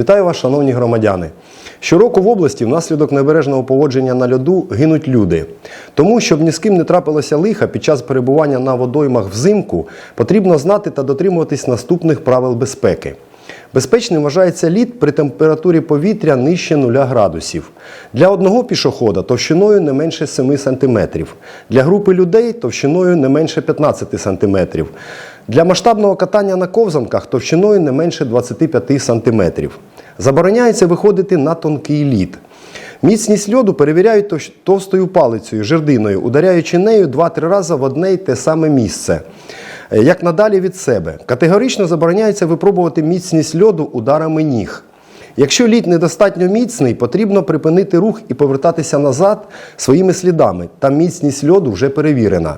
Вітаю вас, шановні громадяни. Щороку в області внаслідок небережного поводження на льоду гинуть люди. Тому, щоб ні з ким не трапилося лиха під час перебування на водоймах взимку, потрібно знати та дотримуватись наступних правил безпеки. Безпечним вважається лід при температурі повітря нижче 0 градусів. Для одного пішохода товщиною не менше 7 см. Для групи людей товщиною не менше 15 см. Для масштабного катання на ковзанках товщиною не менше 25 см. Забороняється виходити на тонкий лід. Міцність льоду перевіряють товстою палицею, жердиною, ударяючи нею 2-3 рази в одне й те саме місце. Е, Як надалі від себе. Категорично забороняється випробувати міцність льоду ударами ніг. Якщо лід недостатньо міцний, потрібно припинити рух і повертатися назад своїми слідами. Там міцність льоду вже перевірена.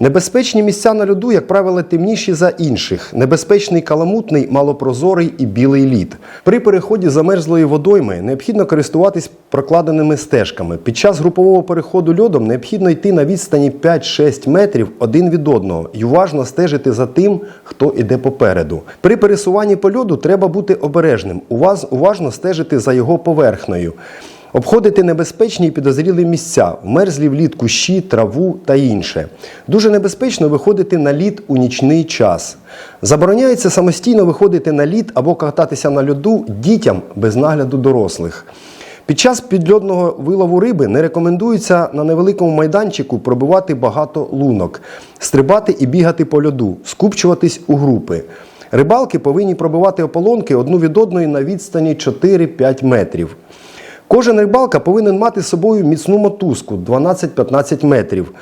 Небезпечні місця на льоду, як правило, темніші за інших. Небезпечний каламутний, малопрозорий і білий лід. При переході замерзлої водойми необхідно користуватись прокладеними стежками. Під час групового переходу льодом необхідно йти на відстані 5-6 метрів один від одного і уважно стежити за тим, хто іде попереду. При пересуванні по льоду треба бути обережним, уважно стежити за його поверхнею. Обходити небезпечні і підозрілі місця, вмерзлі в лід кущі, траву та інше. Дуже небезпечно виходити на лід у нічний час. Забороняється самостійно виходити на лід або кататися на льоду дітям без нагляду дорослих. Під час підльодного вилову риби не рекомендується на невеликому майданчику пробивати багато лунок, стрибати і бігати по льоду, скупчуватись у групи. Рибалки повинні пробивати ополонки одну від одної на відстані 4-5 метрів. Кожен рибалка повинен мати з собою міцну мотузку 12-15 метрів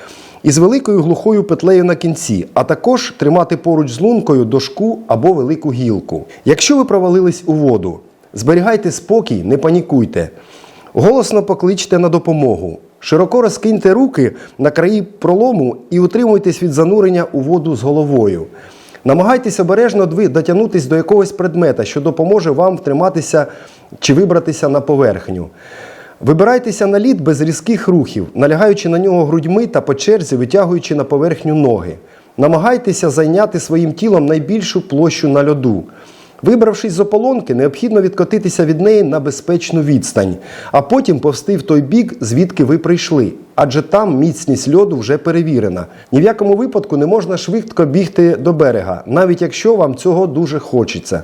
із великою глухою петлею на кінці, а також тримати поруч з лункою дошку або велику гілку. Якщо ви провалились у воду, зберігайте спокій, не панікуйте. Голосно покличте на допомогу. Широко розкиньте руки на краї пролому і утримуйтесь від занурення у воду з головою. Намагайтесь обережно дотягнутись до якогось предмета, що допоможе вам втриматися чи вибратися на поверхню. Вибирайтеся на лід без різких рухів, налягаючи на нього грудьми та по черзі витягуючи на поверхню ноги. Намагайтеся зайняти своїм тілом найбільшу площу на льоду. Вибравшись з ополонки, необхідно відкотитися від неї на безпечну відстань, а потім повсти в той бік, звідки ви прийшли. Адже там міцність льоду вже перевірена. Ні в якому випадку не можна швидко бігти до берега, навіть якщо вам цього дуже хочеться.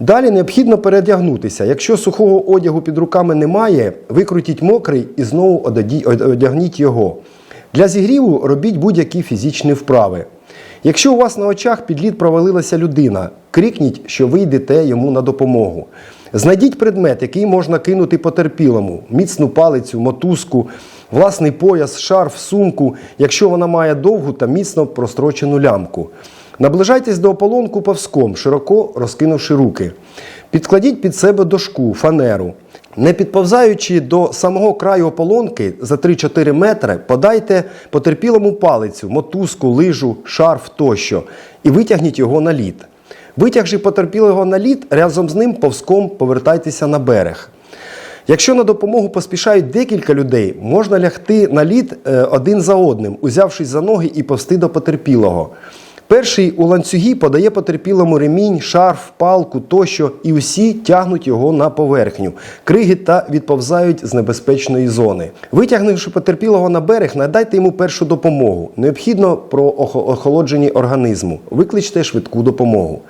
Далі необхідно переодягнутися. Якщо сухого одягу під руками немає, викрутіть мокрий і знову одягніть його. Для зігріву робіть будь-які фізичні вправи. Якщо у вас на очах під лід провалилася людина, крикніть, що ви йдете йому на допомогу. Знайдіть предмет, який можна кинути потерпілому: міцну палицю, мотузку, власний пояс, шарф, сумку, якщо вона має довгу та міцно прострочену лямку. Наближайтесь до ополонку повзком, широко розкинувши руки. Підкладіть під себе дошку, фанеру. Не підповзаючи до самого краю ополонки за 3-4 метри, подайте потерпілому палицю, мотузку, лижу, шарф тощо і витягніть його на лід. Витягши потерпілого на лід, разом з ним повзком повертайтеся на берег. Якщо на допомогу поспішають декілька людей, можна лягти на лід е, один за одним, узявшись за ноги і повсти до потерпілого. Перший у ланцюгі подає потерпілому ремінь, шарф, палку тощо, і усі тягнуть його на поверхню, криги та відповзають з небезпечної зони. Витягнувши потерпілого на берег, надайте йому першу допомогу. Необхідно про охо- охолодженні організму. Викличте швидку допомогу.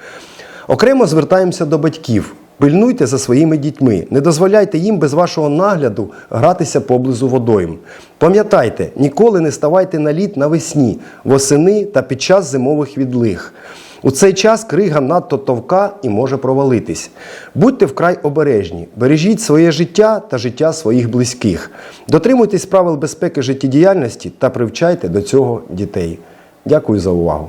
Окремо звертаємося до батьків. Пильнуйте за своїми дітьми, не дозволяйте їм без вашого нагляду гратися поблизу водойм. Пам'ятайте, ніколи не ставайте на лід навесні, восени та під час зимових відлиг. У цей час крига надто товка і може провалитись. Будьте вкрай обережні, бережіть своє життя та життя своїх близьких. Дотримуйтесь правил безпеки життєдіяльності та привчайте до цього дітей. Дякую за увагу.